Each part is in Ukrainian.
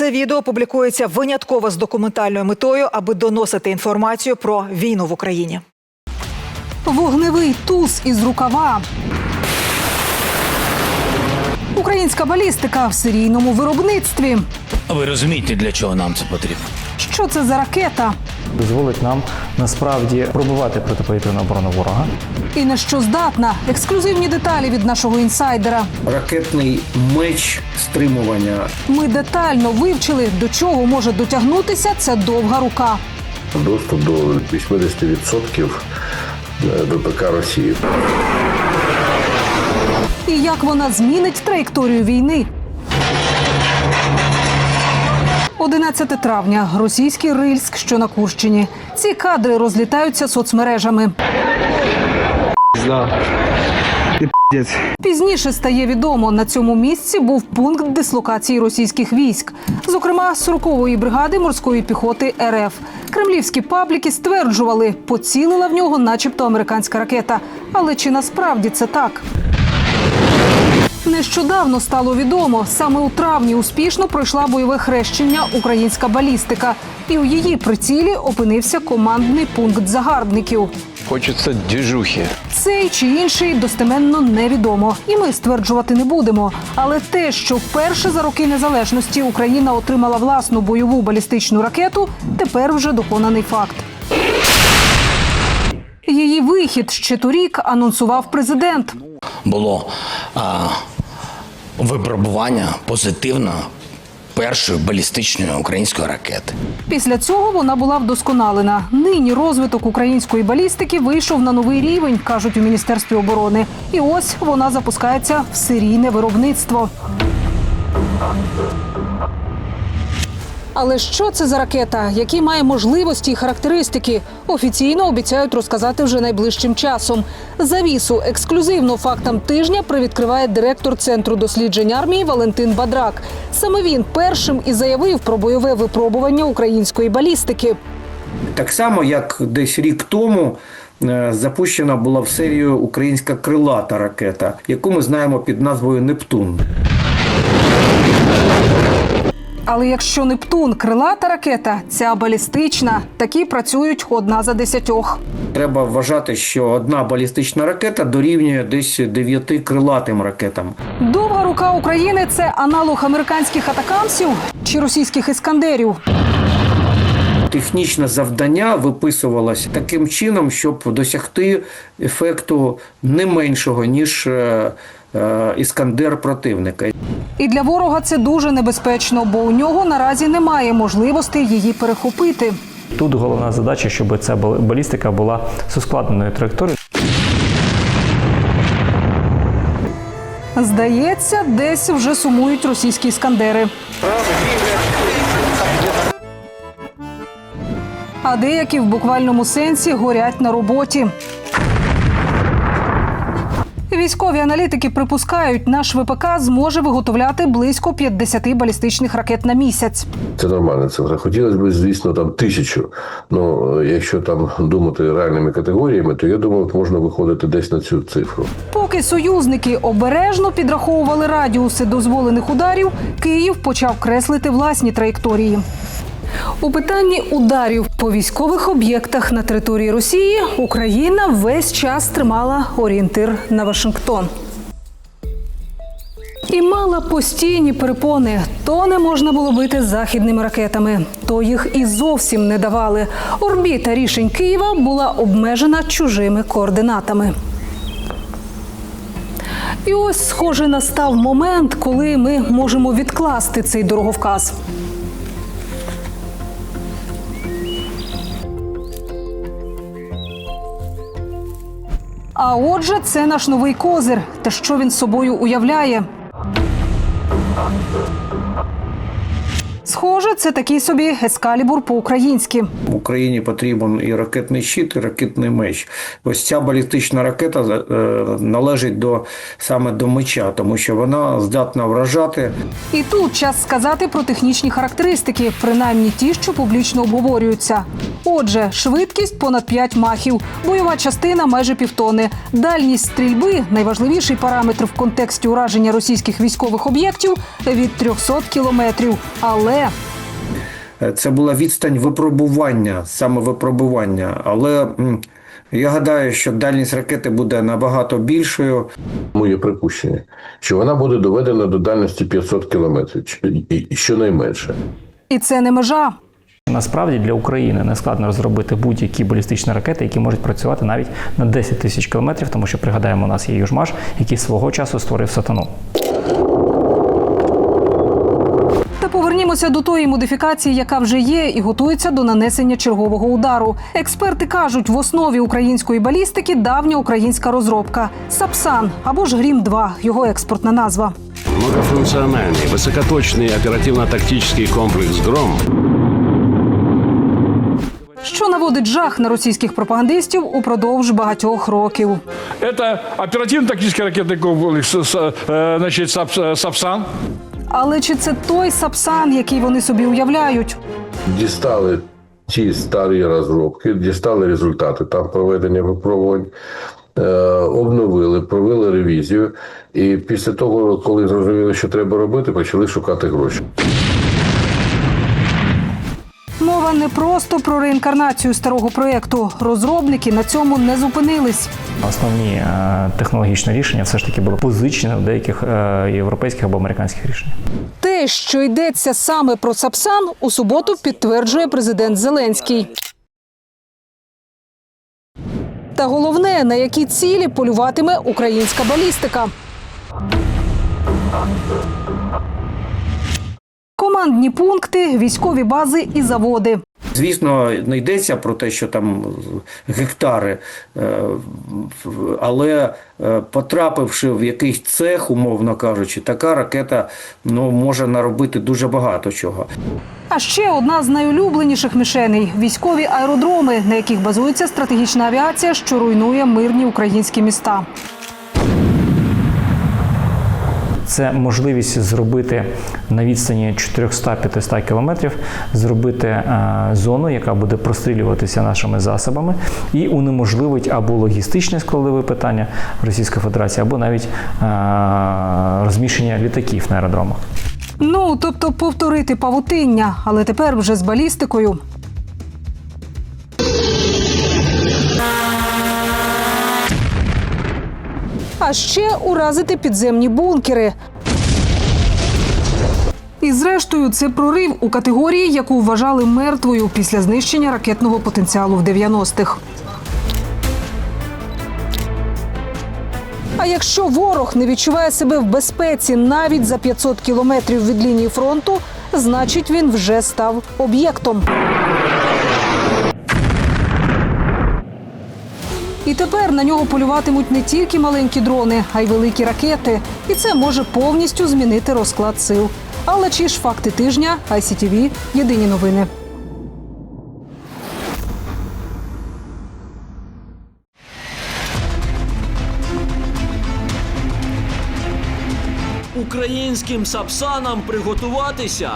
Це відео публікується винятково з документальною метою, аби доносити інформацію про війну в Україні. Вогневий туз із рукава. Українська балістика в серійному виробництві. Ви розумієте, для чого нам це потрібно? Що це за ракета? Дозволить нам насправді пробивати протиповітряну оборону ворога. І на що здатна? Ексклюзивні деталі від нашого інсайдера. ракетний меч стримування. Ми детально вивчили, до чого може дотягнутися ця довга рука. доступ до 80% ВПК Росії. І як вона змінить траєкторію війни. 11 травня, російський Рильськ, що на Курщині. Ці кадри розлітаються соцмережами. Пізніше стає відомо, на цьому місці був пункт дислокації російських військ, зокрема 40-ї бригади морської піхоти РФ. Кремлівські пабліки стверджували, поцілила в нього, начебто, американська ракета. Але чи насправді це так? Нещодавно стало відомо, саме у травні успішно пройшла бойове хрещення українська балістика, і у її прицілі опинився командний пункт загарбників. Хочется движухи. Цей чи інший достеменно невідомо, і ми стверджувати не будемо. Але те, що вперше за роки незалежності Україна отримала власну бойову балістичну ракету, тепер вже доконаний факт. Її вихід ще торік анонсував президент. Було а, випробування позитивно першої балістичної української ракети. Після цього вона була вдосконалена. Нині розвиток української балістики вийшов на новий рівень, кажуть у міністерстві оборони. І ось вона запускається в серійне виробництво. Але що це за ракета, які має можливості і характеристики? Офіційно обіцяють розказати вже найближчим часом. Завісу ексклюзивно фактам тижня привідкриває директор центру досліджень армії Валентин Бадрак. Саме він першим і заявив про бойове випробування української балістики. Так само, як десь рік тому е, запущена була в серію українська крилата ракета, яку ми знаємо під назвою Нептун. Але якщо Нептун крилата ракета, ця балістична, такі працюють одна за десятьох. Треба вважати, що одна балістична ракета дорівнює десь дев'яти крилатим ракетам. Довга рука України це аналог американських атакамсів чи російських іскандерів. Технічне завдання виписувалось таким чином, щоб досягти ефекту не меншого ніж е, іскандер противника. І для ворога це дуже небезпечно, бо у нього наразі немає можливості її перехопити. Тут головна задача, щоб ця бал- балістика була з ускладненою траєкторією. Здається, десь вже сумують російські іскандери. А деякі в буквальному сенсі горять на роботі. Військові аналітики припускають, наш ВПК зможе виготовляти близько 50 балістичних ракет на місяць. Це нормальна цифра. Хотілося б, звісно, там тисячу. Ну, якщо там думати реальними категоріями, то я думаю, можна виходити десь на цю цифру. Поки союзники обережно підраховували радіуси дозволених ударів, Київ почав креслити власні траєкторії. У питанні ударів по військових об'єктах на території Росії Україна весь час тримала орієнтир на Вашингтон. І мала постійні перепони. То не можна було бити західними ракетами, то їх і зовсім не давали. Орбіта рішень Києва була обмежена чужими координатами. І ось, схоже, настав момент, коли ми можемо відкласти цей дороговказ. А отже, це наш новий козир. Та що він собою уявляє? Схоже, це такий собі ескалібур по-українськи. В Україні потрібен і ракетний щит, і ракетний меч. Ось ця балістична ракета е, належить до саме до меча, тому що вона здатна вражати І тут час сказати про технічні характеристики, принаймні ті, що публічно обговорюються. Отже, швидкість понад 5 махів, бойова частина майже півтони, дальність стрільби найважливіший параметр в контексті ураження російських військових об'єктів від 300 кілометрів. Але Це була відстань випробування, саме випробування. Але я гадаю, що дальність ракети буде набагато більшою. Моє припущення, що вона буде доведена до дальності 500 кілометрів, щонайменше. І це не межа. Насправді для України не складно розробити будь-які балістичні ракети, які можуть працювати навіть на 10 тисяч кілометрів, тому що пригадаємо, у нас є Южмаш, який свого часу створив сатану. Та повернімося до тої модифікації, яка вже є, і готується до нанесення чергового удару. Експерти кажуть, в основі української балістики давня українська розробка Сапсан або ж Грім 2 його експортна назва. Многофункциональный, высокоточный оперативно-тактический комплекс «Гром» що наводить жах на російських пропагандистів упродовж багатьох років. Это оперативно-тактический ракетный комплекс с- э, значит, «Сап- «Сапсан». Але чи це той Сапсан, який вони собі уявляють? Дістали ті старі розробки, дістали результати там проведення випробувань, е, обновили, провели ревізію. І після того, коли зрозуміли, що треба робити, почали шукати гроші. Мова не просто про реінкарнацію старого проєкту. Розробники на цьому не зупинились. Основні е, технологічні рішення все ж таки були позичені у деяких е, європейських або американських рішень. Те, що йдеться саме про Сапсан, у суботу підтверджує президент Зеленський. Та головне, на які цілі полюватиме українська балістика. Командні пункти, військові бази і заводи. Звісно, не йдеться про те, що там гектари, е, але е, потрапивши в якийсь цех, умовно кажучи, така ракета ну, може наробити дуже багато чого. А ще одна з найулюбленіших мішеней військові аеродроми, на яких базується стратегічна авіація, що руйнує мирні українські міста. Це можливість зробити на відстані 400-500 кілометрів, зробити е, зону, яка буде прострілюватися нашими засобами, і унеможливить або логістичне складове питання Російської Федерації, або навіть е, розміщення літаків на аеродромах. Ну тобто повторити павутиння, але тепер вже з балістикою. А ще уразити підземні бункери. І зрештою, це прорив у категорії, яку вважали мертвою після знищення ракетного потенціалу в 90-х. А якщо ворог не відчуває себе в безпеці навіть за 500 кілометрів від лінії фронту, значить він вже став об'єктом. І тепер на нього полюватимуть не тільки маленькі дрони, а й великі ракети. І це може повністю змінити розклад сил. Але чи ж факти тижня ICTV – єдині новини. Українським сапсанам приготуватися.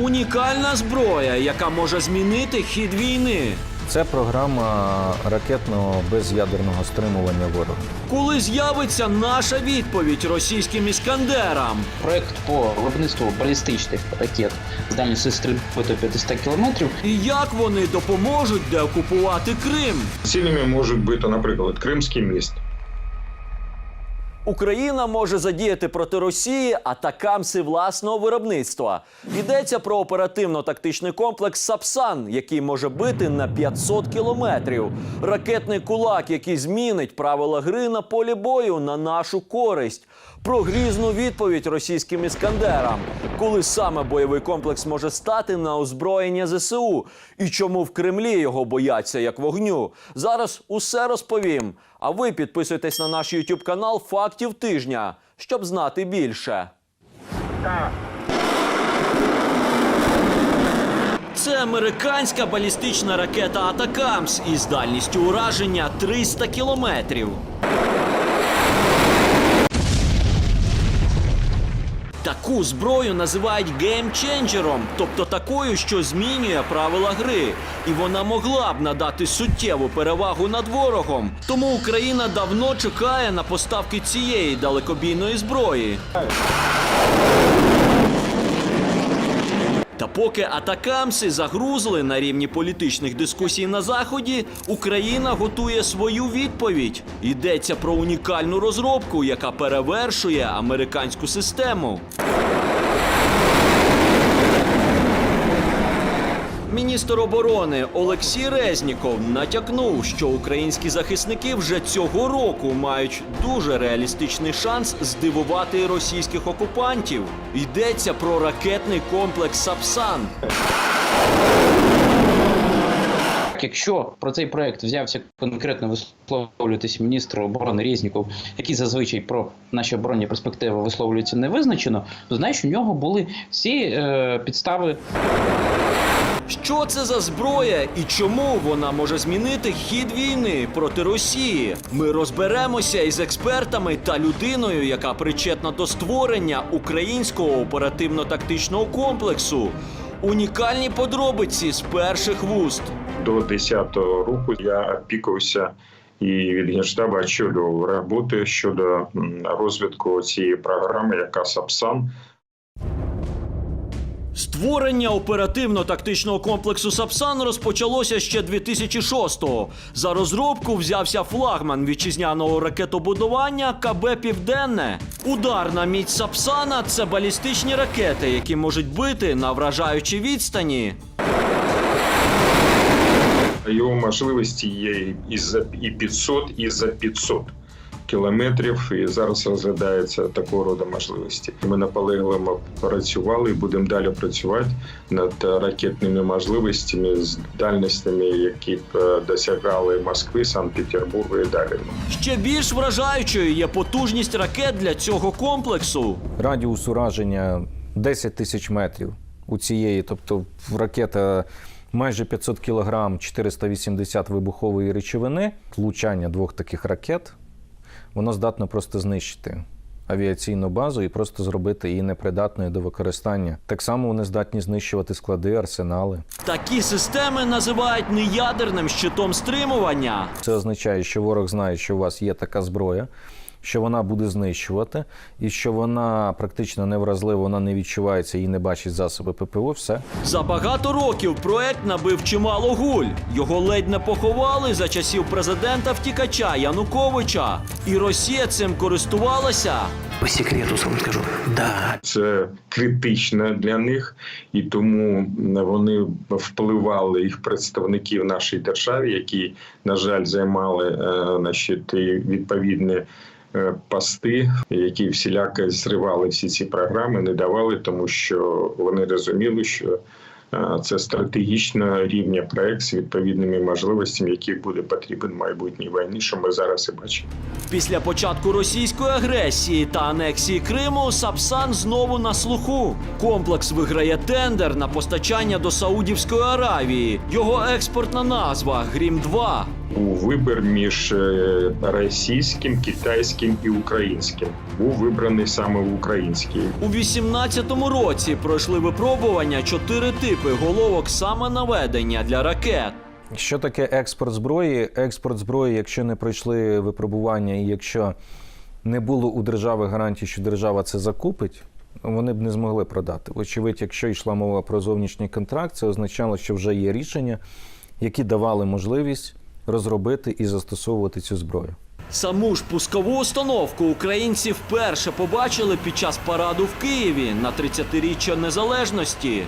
Унікальна зброя, яка може змінити хід війни. Це програма ракетного без'ядерного стримування ворога. Коли з'явиться наша відповідь російським іскандерам? Проект по виробництву балістичних ракет з дальністю стрільби до 500 кілометрів. І як вони допоможуть деокупувати Крим? Цілями можуть бути, наприклад, Кримський міст. Україна може задіяти проти Росії атакамси власного виробництва. Йдеться про оперативно-тактичний комплекс Сапсан, який може бити на 500 кілометрів. Ракетний кулак, який змінить правила гри на полі бою на нашу користь. Про грізну відповідь російським іскандерам, коли саме бойовий комплекс може стати на озброєння ЗСУ, і чому в Кремлі його бояться як вогню. Зараз усе розповім. А ви підписуйтесь на наш YouTube канал Фактів тижня, щоб знати більше. Це американська балістична ракета Атакамс із дальністю ураження 300 кілометрів. Таку зброю називають геймченджером, тобто такою, що змінює правила гри, і вона могла б надати суттєву перевагу над ворогом. Тому Україна давно чекає на поставки цієї далекобійної зброї. Поки атакамси загрузли на рівні політичних дискусій на заході, Україна готує свою відповідь. Йдеться про унікальну розробку, яка перевершує американську систему. Міністр оборони Олексій Резніков натякнув, що українські захисники вже цього року мають дуже реалістичний шанс здивувати російських окупантів. Йдеться про ракетний комплекс Сапсан. Якщо про цей проект взявся конкретно висловлюватись міністр оборони Резніков, який зазвичай про наші оборонні перспективи висловлюється невизначено, то знаєш, у нього були всі е, підстави Що це за зброя і чому вона може змінити хід війни проти Росії? Ми розберемося із експертами та людиною, яка причетна до створення українського оперативно-тактичного комплексу. Унікальні подробиці з перших вуст. До 10-го року я опікувався і від Генштабу очолював роботи щодо розвитку цієї програми, яка САПСАН. Створення оперативно-тактичного комплексу Сапсан розпочалося ще 2006-го. За розробку взявся флагман вітчизняного ракетобудування КБ Південне. Ударна міць Сапсана це балістичні ракети, які можуть бити на вражаючій відстані. Його можливості є і за і 500, і за 500 кілометрів. І зараз розглядається такого роду можливості. Ми наполегливо працювали і будемо далі працювати над ракетними можливостями з дальностями, які б е, досягали Москви, Санкт-Петербургу і далі. Ще більш вражаючою є потужність ракет для цього комплексу. Радіус ураження 10 тисяч метрів у цієї, тобто ракета майже 500 кілограм, 480 вибухової речовини, влучання двох таких ракет, воно здатно просто знищити авіаційну базу і просто зробити її непридатною до використання. Так само вони здатні знищувати склади, арсенали. Такі системи називають неядерним щитом стримування. Це означає, що ворог знає, що у вас є така зброя, що вона буде знищувати, і що вона практично невразлива, вона не відчувається і не бачить засоби ППО. Все. За багато років проект набив чимало гуль. Його ледь не поховали за часів президента втікача Януковича. І Росія цим користувалася. По секрету вам скажу. Да. Це критично для них, і тому вони впливали їх представники в нашій державі, які, на жаль, займали е, значить, і е, пости, які всіляко зривали всі ці програми, не давали, тому що вони розуміли, що е, це стратегічно рівня проект з відповідними можливостями, який буде потрібен майбутній війні, що ми зараз і бачимо. Після початку російської агресії та анексії Криму Сапсан знову на слуху. Комплекс виграє тендер на постачання до Саудівської Аравії. Його експортна назва Грім 2 Був вибір між е, російським, китайським і українським. Був вибраний саме український. У 18-му році пройшли випробування чотири типи головок самонаведення для ракет. Що таке експорт зброї? Експорт зброї, якщо не пройшли випробування, і якщо не було у держави гарантії, що держава це закупить, вони б не змогли продати. Очевидь, якщо йшла мова про зовнішній контракт, це означало, що вже є рішення, які давали можливість розробити і застосовувати цю зброю. Саму ж пускову установку українці вперше побачили під час параду в Києві на 30-річчя незалежності.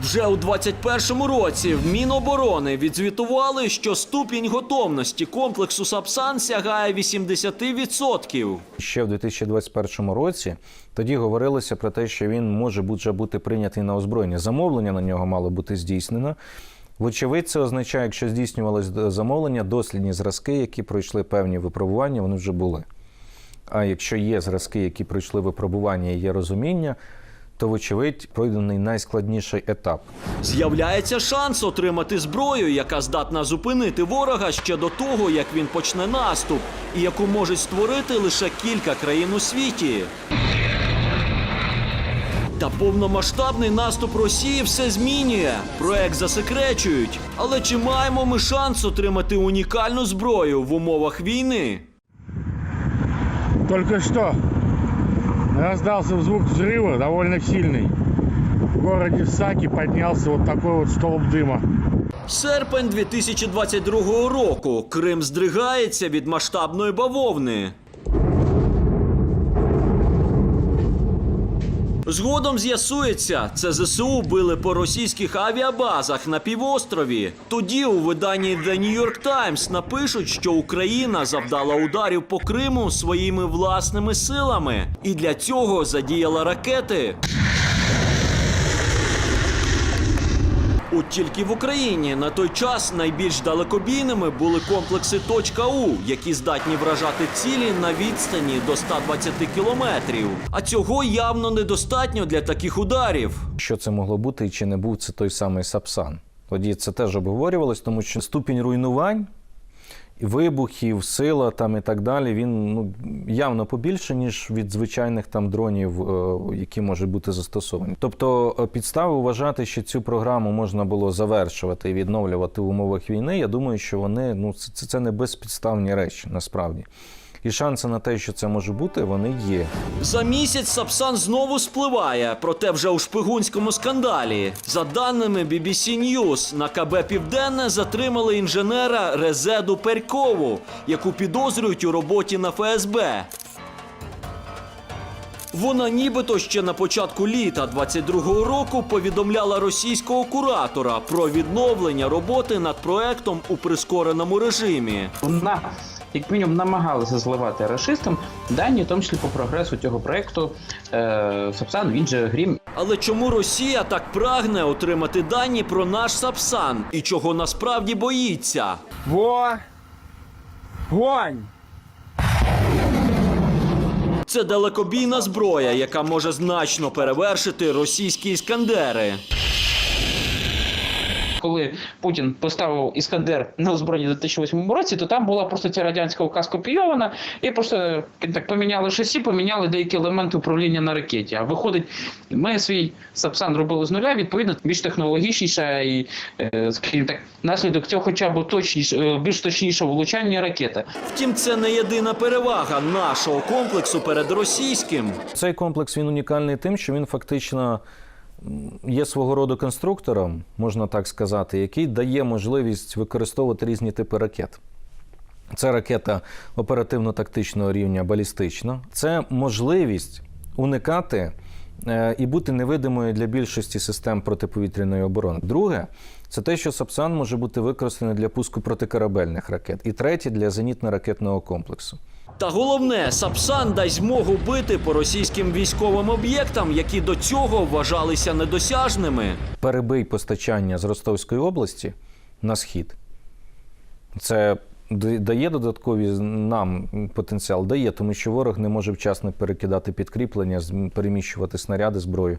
Вже у 21-му році в Міноборони відзвітували, що ступінь готовності комплексу Сапсан сягає 80%. Ще в 2021 році тоді говорилося про те, що він може бути прийнятий на озброєння. Замовлення на нього мало бути здійснено. Вочевидь, це означає, якщо здійснювалось замовлення, дослідні зразки, які пройшли певні випробування, вони вже були. А якщо є зразки, які пройшли випробування і є розуміння, то, вочевидь, пройдений найскладніший етап. З'являється шанс отримати зброю, яка здатна зупинити ворога ще до того, як він почне наступ, і яку можуть створити лише кілька країн у світі. Та повномасштабний наступ Росії все змінює. Проект засекречують. Але чи маємо ми шанс отримати унікальну зброю в умовах війни? Только что раздался звук взрыва, довольно сильный. В городе Саки поднялся вот такой вот столб дыма. Серпень 2022 року. Крим здригається від масштабної бавовни. Згодом з'ясується, це ЗСУ били по російських авіабазах на півострові. Тоді у виданні The New York Times напишуть, що Україна завдала ударів по Криму своїми власними силами, і для цього задіяла ракети. От тільки в Україні на той час найбільш далекобійними були комплекси «Точка У», які здатні вражати цілі на відстані до 120 кілометрів. А цього явно недостатньо для таких ударів. Що це могло бути і чи не був це той самий Сапсан? Тоді це теж обговорювалось, тому що ступінь руйнувань, вибухів, сила там і так далі, він ну, явно побільше, ніж від звичайних там дронів, е, які можуть бути застосовані. Тобто е, підстави вважати, що цю програму можна було завершувати і відновлювати в умовах війни, я думаю, що вони ну, це, це- це не безпідставні речі насправді. І шанси на те, що це може бути, вони є. За місяць Сапсан знову спливає, проте вже у шпигунському скандалі. За даними BBC News, на КБ Південне затримали інженера Резеду Перькову, яку підозрюють у роботі на ФСБ. Вона нібито ще на початку літа 22-го року повідомляла російського куратора про відновлення роботи над проектом у прискореному режимі. Вона, як мінімум, намагалася зливати рашистам дані, в тому числі по прогресу цього проекту е, Сапсан, він же Грім. Але чому Росія так прагне отримати дані про наш Сапсан і чого насправді боїться? Во! Це далекобійна зброя, яка може значно перевершити російські іскандери. Коли Путін поставив Іскандер на озброєння у 2008 році, то там була просто ця радянська указ копійована, і просто так поміняли шасі, поміняли деякі елементи управління на ракеті. А виходить, ми свій Сапсан робили з нуля, відповідно, більш технологічніша і, е, скажімо так, наслідок цього хоча б точніше, більш точніше влучання ракети. Втім, це не єдина перевага нашого комплексу перед російським. Цей комплекс він унікальний тим, що він фактично є свого роду конструктором, можна так сказати, який дає можливість використовувати різні типи ракет. Це ракета оперативно-тактичного рівня балістична. Це можливість уникати е, і бути невидимою для більшості систем протиповітряної оборони. Друге, це те, що Сапсан може бути використаний для пуску протикорабельних ракет. І третє для зенітно-ракетного комплексу. Та головне, Сапсан дасть змогу бити по російським військовим об'єктам, які до цього вважалися недосяжними. перебий постачання з Ростовської області на схід. Це дає додаткові нам потенціал, дає, тому що ворог не може вчасно перекидати підкріплення, переміщувати снаряди, зброю.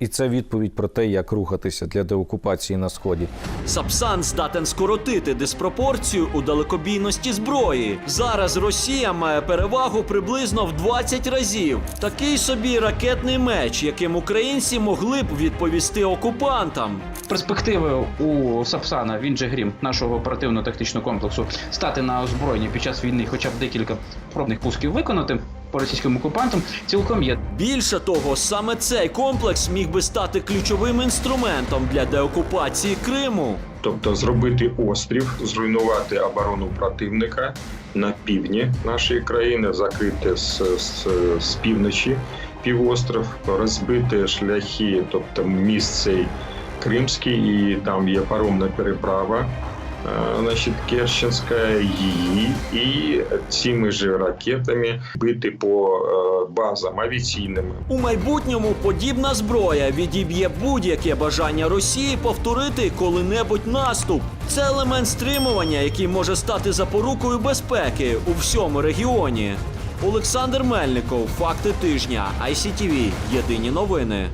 І це відповідь про те, як рухатися для деокупації на сході. Сапсан здатен скоротити диспропорцію у далекобійності зброї. Зараз Росія має перевагу приблизно в 20 разів. Такий собі ракетний меч, яким українці могли б відповісти окупантам. перспективи у Сапсана, він же Грім, нашого оперативно-тактичного комплексу, стати на озброєнні під час війни, хоча б декілька пробних пусків виконати по російським окупантам, цілком є. Більше того, саме цей комплекс міг би стати ключовим інструментом для деокупації Криму. Тобто зробити острів, зруйнувати оборону противника на півдні нашої країни, закрити з, з, з півночі півостров, розбити шляхи, тобто міст цей Кримський, і там є паромна переправа. Е, Значить, Керченська її і цими ж ракетами бити по е, базам авіаційним, У майбутньому подібна зброя відіб'є будь-яке бажання Росії повторити коли-небудь наступ. Це елемент стримування, який може стати запорукою безпеки у всьому регіоні. Олександр Мельников, факти тижня, ICTV, Єдині новини.